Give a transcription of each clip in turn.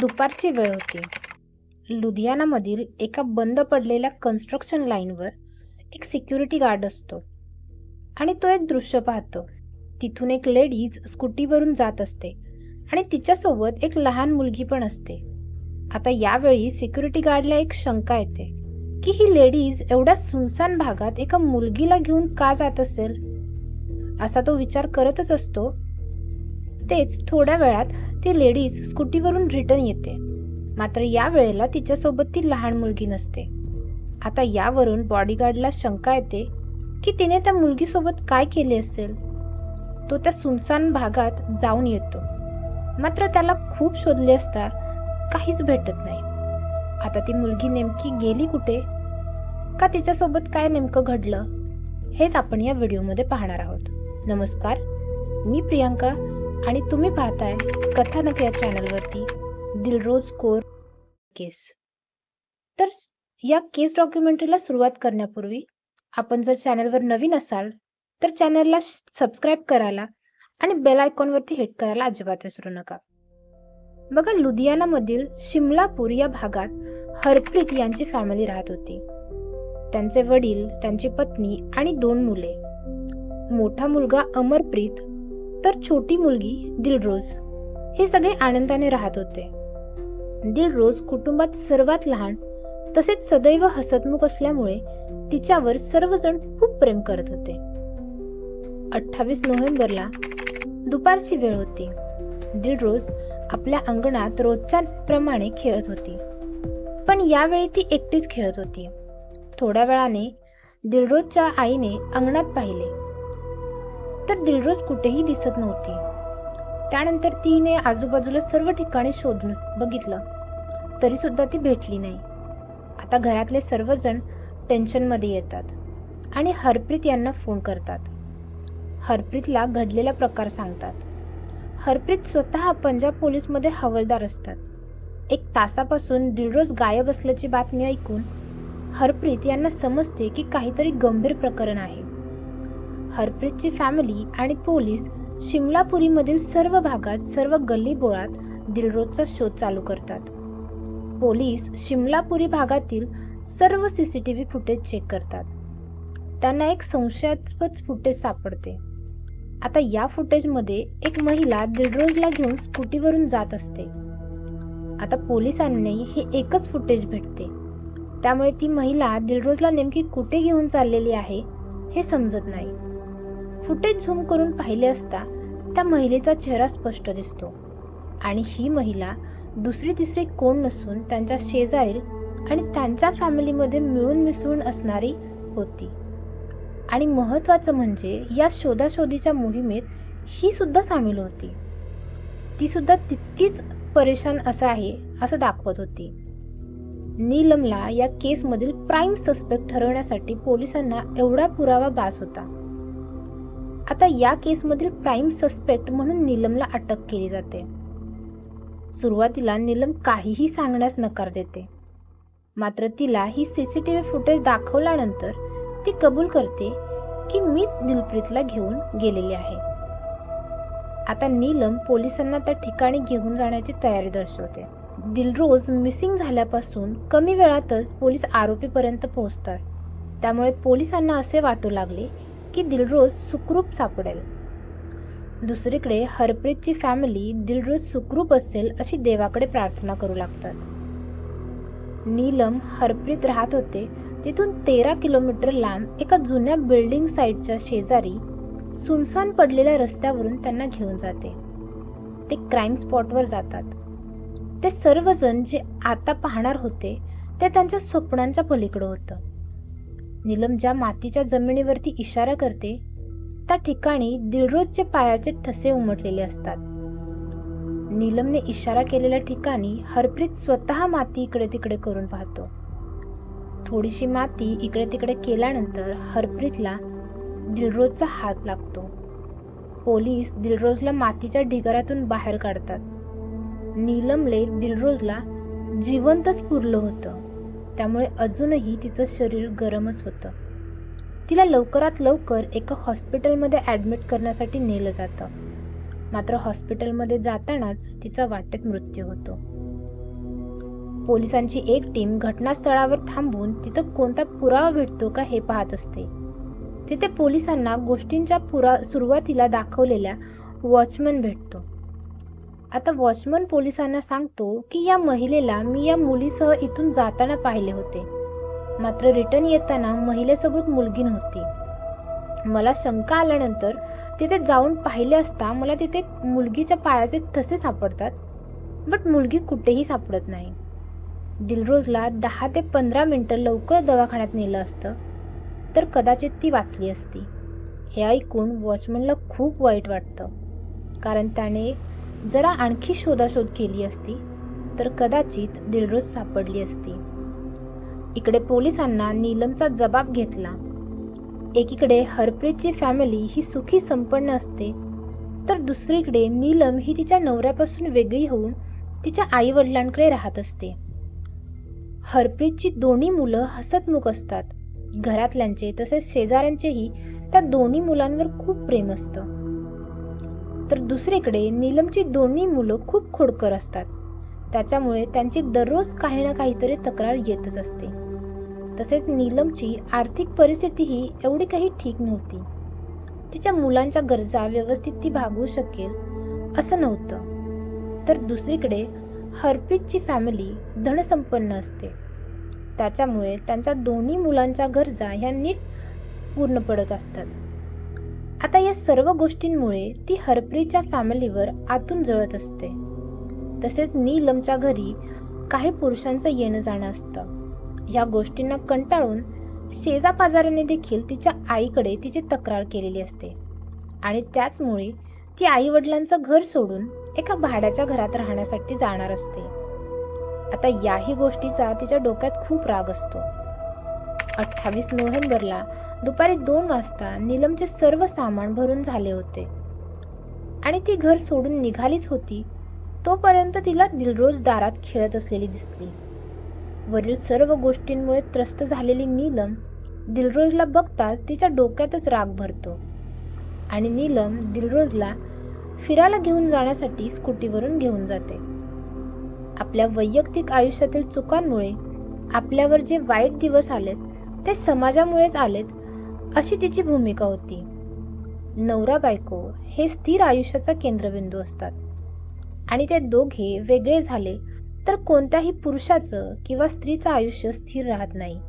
दुपारची वेळ होती. लुधियानामधील एका बंद पडलेल्या कन्स्ट्रक्शन लाईनवर एक सिक्युरिटी गार्ड असतो आणि तो एक दृश्य पाहतो. तिथून एक लेडीज स्कूटीवरून जात असते आणि तिच्यासोबत एक लहान मुलगी पण असते. आता यावेळी सिक्युरिटी गार्डला एक शंका येते की ही लेडीज एवढ्या सुनसान भागात एका मुलगीला घेऊन का जात असेल? असा तो विचार करतच असतो. तेच थोड्या वेळात ती लेडीज स्कूटीवरून रिटर्न येते. मात्र या वेळेला तिच्यासोबत ती लहान मुलगी नसते. आता यावरून बॉडीगार्डला शंका येते की तिने त्या मुलगीसोबत काय केले असेल? तो त्या सुनसान भागात जाऊन येतो. मात्र त्याला खूप शोधले असता काहीच भेटत नाही. आता ती मुलगी नेमकी गेली कुठे? का तिच्यासोबत काय नेमकं घडलं? हेच आपण या व्हिडिओमध्ये पाहणार आहोत. नमस्कार मी प्रियांका. आणि तुम्ही पाहताय कथानक या चॅनलवरती दिलरोज कोर केस. तर या केस डॉक्युमेंटरीला सुरुवात करण्यापूर्वी आपण जर चॅनलवर नवीन असाल तर चॅनलला सबस्क्राईब करायला आणि बेल आयकॉनवरती हिट करायला अजिबात विसरू नका. बघा लुधियानामधील शिमलापूर या भागात हरप्रीत यांची फॅमिली राहत होती. त्यांचे वडील त्यांची पत्नी आणि दोन मुले. मोठा मुलगा अमरप्रीत तर छोटी मुलगी दिलरोज हे सगळे आनंदाने राहत होते. दिलरोज कुटुंबात सर्वात लहान तसेच सदैव हसतमुख असल्यामुळे तिच्यावर सर्वजण खूप प्रेम करत होते. अठ्ठावीस नोव्हेंबरला दुपारची वेळ होती. दिलरोज आपल्या अंगणात रोजच्या प्रमाणे खेळत होती. पण यावेळी ती एकटीच खेळत होती. थोड्या वेळाने दिलरोजच्या आईने अंगणात पाहिले. तर दिलरोज कुठेही दिसत नव्हती. त्यानंतर तिने आजूबाजूला सर्व ठिकाणी शोधून बघितलं. तरी सुद्धा ती भेटली नाही. आता घरातले सर्वजण टेन्शनमध्ये येतात आणि हरप्रीत यांना फोन करतात. हरप्रीतला घडलेला प्रकार सांगतात. हरप्रीत स्वतः पंजाब पोलीसमध्ये हवालदार असतात. एक तासापासून दिलरोज गायब असल्याची बातमी ऐकून हरप्रीत यांना समजते की काहीतरी गंभीर प्रकरण आहे. हरप्रीतची फॅमिली आणि पोलीस शिमलापुरीमधील सर्व भागात सर्व गल्ली बोळात दिलरोजचा शोध चालू करतात. पोलीस शिमलापुरी भागातील सर्व C C T V footage check करतात. त्यांना एक संशयास्पद फुटेज सापडते. आता या फुटेजमध्ये एक महिला दिलरोजला घेऊन स्कूटीवरून जात असते. आता पोलिसांनी हे एकच फुटेज भेटते. त्यामुळे ती महिला दिलरोजला नेमकी कुठे घेऊन चाललेली आहे हे समजत नाही. फुटेज झूम करून पाहिले असता त्या महिलेचा चेहरा स्पष्ट दिसतो. आणि ही महिला दुसरी तिसरी कोण नसून त्यांच्या शेजारील आणि त्यांच्या फॅमिलीमध्ये मिळून मिसळून असणारी होती. आणि महत्त्वाचं म्हणजे या शोधाशोधीच्या मोहिमेत ही सुद्धा सामील होती. ती सुद्धा तितकीच परेशान असं आहे असं दाखवत होती. नीलमला या केसमधील प्राईम सस्पेक्ट ठरवण्यासाठी पोलिसांना एवढा पुरावा बास होता. आता या केसमधील प्राईम सस्पेक्ट म्हणून नीलमला अटक केली जाते. सुरुवातीला नीलम काहीही सांगण्यास नकार देते. मात्र तिला ही सीसीटीव्ही फुटेज दाखवल्यानंतर ती कबूल करते की मीच दिलप्रीतला घेऊन गेलेली आहे. आता नीलम पोलिसांना त्या ठिकाणी घेऊन जाण्याची तयारी दर्शवते. दिलरोज मिसिंग झाल्यापासून कमी वेळातच पोलीस आरोपीपर्यंत पोहोचतात. त्यामुळे पोलिसांना असे वाटू लागले की दिलरोज सुखरूप सापडेल. दुसरीकडे हरप्रीतची फॅमिली दिलरोज सुखरूप असेल अशी देवाकडे प्रार्थना करू लागतात. नीलम हरप्रीत राहत होते. तिथून तेरा किलोमीटर लांब एका जुन्या बिल्डिंग साईडच्या शेजारी सुनसान पडलेल्या रस्त्यावरून त्यांना घेऊन जाते. ते क्राईम स्पॉटवर जातात. ते सर्वजण जे आता पाहणार होते ते त्यांच्या स्वप्नांच्या पलीकडं होतं. नीलम ज्या मातीच्या जमिनीवरती इशारा करते त्या ठिकाणी दिलरोजचे पायाचे ठसे उमटलेले असतात. नीलमने इशारा केलेल्या ठिकाणी हरप्रीत स्वतः माती इकडे तिकडे करून पाहतो. थोडीशी माती इकडे तिकडे केल्यानंतर हरप्रीतला दिलरोजचा हात लागतो. पोलीस दिलरोजला मातीच्या ढिगाऱ्यातून बाहेर काढतात. नीलमले दिलरोजला जिवंतच पुरलं होतं. त्यामुळे अजूनही तिचं शरीर गरमच होतं. तिला लवकरात लवकर एका हॉस्पिटलमध्ये ॲडमिट करण्यासाठी नेलं जातं. मात्र हॉस्पिटलमध्ये जातानाच तिचा वाटेत मृत्यू होतो. पोलिसांची एक टीम घटनास्थळावर थांबून तिथं कोणता पुरावा भेटतो का हे पाहत असते. तिथे पोलिसांना गोष्टींच्या पुरा सुरुवातीला दाखवलेल्या वॉचमन भेटतो. आता वॉचमन पोलिसांना सांगतो की या महिलेला मी या मुलीसह इथून जाताना पाहिले होते. मात्र रिटर्न येताना महिलेसोबत मुलगी नव्हती. मला शंका आल्यानंतर तिथे जाऊन पाहिले असता मला तिथे मुलगीच्या पायाचे ठसे सापडतात बट मुलगी कुठेही सापडत नाही. दिलरोजला दहा ते पंधरा मिनटं लवकर दवाखान्यात नेलं असतं तर कदाचित ती वाचली असती. हे ऐकून वॉचमनला खूप वाईट वाटतं कारण त्याने जरा आणखी शोधाशोध केली असती तर कदाचित दिलरोज सापडली असती. इकडे पोलिसांना नीलमचा जबाब घेतला. एकीकडे हरप्रीतची फॅमिली ही सुखी संपन्न असते तर दुसरीकडे नीलम ही तिच्या नवऱ्यापासून वेगळी होऊन तिच्या आई वडिलांकडे राहत असते. हरप्रीतची दोन्ही मुलं हसतमुख असतात. घरातल्यांचे तसेच शेजाऱ्यांचेही त्या दोन्ही मुलांवर खूप प्रेम असतं. तर दुसरीकडे नीलमची दोन्ही मुलं खूप खोडकर असतात. त्याच्यामुळे त्यांची दररोज काही ना काहीतरी तक्रार येतच असते. तसेच नीलमची आर्थिक परिस्थितीही एवढी काही ठीक नव्हती. तिच्या मुलांच्या गरजा व्यवस्थित ती भागवू शकेल असं नव्हतं. तर दुसरीकडे हरप्रीतची फॅमिली धनसंपन्न असते. त्याच्यामुळे त्यांच्या दोन्ही मुलांच्या गरजा ह्या नीट पूर्ण पडत असतात. आता या सर्व गोष्टींमुळे ती हरप्रीच्या फॅमिलीवर आतून जळत असते. तसेच नीलमच्या घरी काही पुरुषांचं येणं जाणं असतं. या गोष्टींना कंटाळून शेजापाजाराने देखील तिच्या आईकडे तिची तक्रार केलेली असते. आणि त्याचमुळे ती आई वडिलांचं घर सोडून एका भाड्याच्या घरात राहण्यासाठी जाणार असते. आता याही गोष्टीचा तिच्या डोक्यात खूप राग असतो. अठ्ठावीस नोव्हेंबरला दुपारी दोन वाजता नीलमचे सर्व सामान भरून झाले होते. आणि ती घर सोडून निघालीच होती तोपर्यंत तिला दिलरोज दारात खेळत असलेली दिसली. वरील सर्व गोष्टींमुळे त्रस्त झालेली नीलम दिलरोजला बघताच तिच्या डोक्यातच राग भरतो. आणि नीलम दिलरोजला फिरायला घेऊन जाण्यासाठी स्कूटीवरून घेऊन जाते. आपल्या वैयक्तिक आयुष्यातील चुकांमुळे आपल्यावर जे वाईट दिवस आलेत ते समाजामुळेच आलेत अशी तिची भूमिका होती. नवरा बायको हे स्थिर आयुष्याचा केंद्रबिंदू असतात. आणि ते दोघे वेगळे झाले तर कोणत्याही पुरुषाचं किंवा स्त्रीचं आयुष्य स्थिर राहत नाही.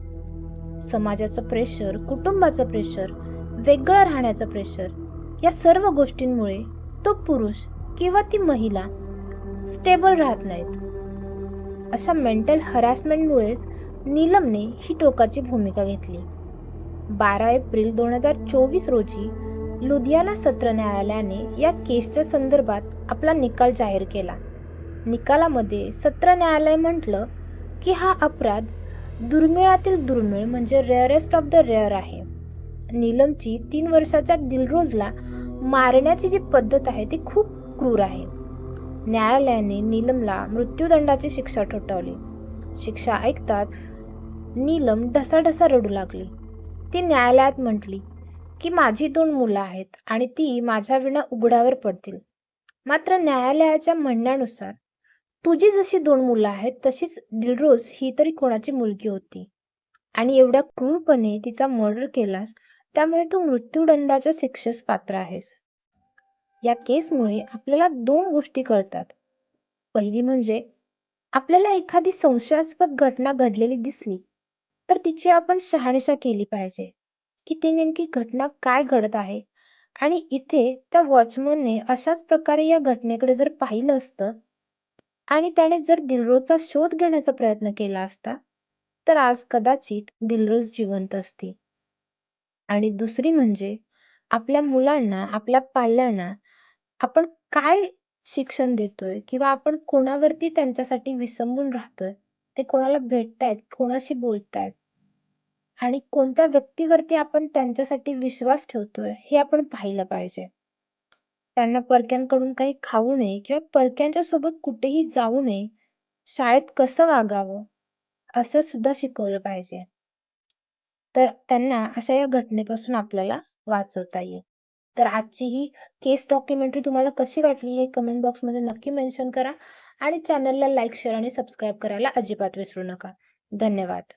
समाजाचं प्रेशर कुटुंबाचं प्रेशर वेगळं राहण्याचं प्रेशर या सर्व गोष्टींमुळे तो पुरुष किंवा ती महिला स्टेबल राहत नाहीत. अशा मेंटल हरासमेंटमुळेच नीलमने ही टोकाची भूमिका घेतली. बारा एप्रिल दोन हजार चोवीस रोजी लुधियाना सत्र न्यायालयाने या केसच्या संदर्भात आपला निकाल जाहीर केला. निकालामध्ये सत्र न्यायालय म्हटलं की हा अपराध दुर्मिळातील दुर्मिळ म्हणजे रेअरेस्ट ऑफ द रेअर आहे. नीलमची तीन वर्षाच्या दिलरोजला मारण्याची जी पद्धत आहे ती खूप क्रूर आहे. न्यायालयाने नीलमला मृत्यूदंडाची शिक्षा ठोठावली. शिक्षा ऐकताच नीलम ढसाढसा रडू लागली. ती न्यायालयात म्हटली की माझी दोन मुलं आहेत आणि ती माझ्या विना उघड्यावर पडतील. मात्र न्यायालयाच्या म्हणण्यानुसार तुझी जशी दोन मुलं आहेत तशीच दिलरोज ही तरी कोणाची मुलगी होती. आणि एवढ्या क्रूरपणे तिचा मर्डर केलास त्यामुळे तू मृत्यूदंडाच्या शिक्षेस पात्र आहेस. या केसमुळे आपल्याला दोन गोष्टी कळतात. पहिली म्हणजे आपल्याला एखादी संशयास्पद घटना घडलेली दिसली तर तिची आपण शहानिशा केली पाहिजे. की ती नेमकी घटना काय घडत आहे? आणि इथे त्या वॉचमनने अशाच प्रकारे या घटनेकडे जर पाहिलं असतं आणि त्याने जर दिलरोजचा शोध घेण्याचा प्रयत्न केला असता तर आज कदाचित दिलरोज जिवंत असती. आणि दुसरी म्हणजे आपल्या मुलांना आपल्या पाल्यांना आपण काय शिक्षण देतोय किंवा आपण कोणावरती त्यांच्यासाठी विसंबून राहतोय? ते कोणाला भेटतायत? कोणाशी बोलतायत? आणि कोणत्या व्यक्तीवरती आपण त्यांच्यासाठी विश्वास ठेवतोय हे आपण पाहिलं पाहिजे. त्यांना परक्यांकडून काही खाऊ नये किंवा परक्यांच्या सोबत कुठेही जाऊ नये शाळेत कसं वागावं असं सुद्धा शिकवलं पाहिजे. तर त्यांना अशा या घटनेपासून आपल्याला वाचवता येईल. तर आजची ही केस डॉक्युमेंटरी तुम्हाला कशी वाटली हे कमेंट बॉक्समध्ये नक्की मेन्शन करा आणि चॅनलला लाईक शेअर आणि सबस्क्राईब करायला अजिबात विसरू नका. धन्यवाद.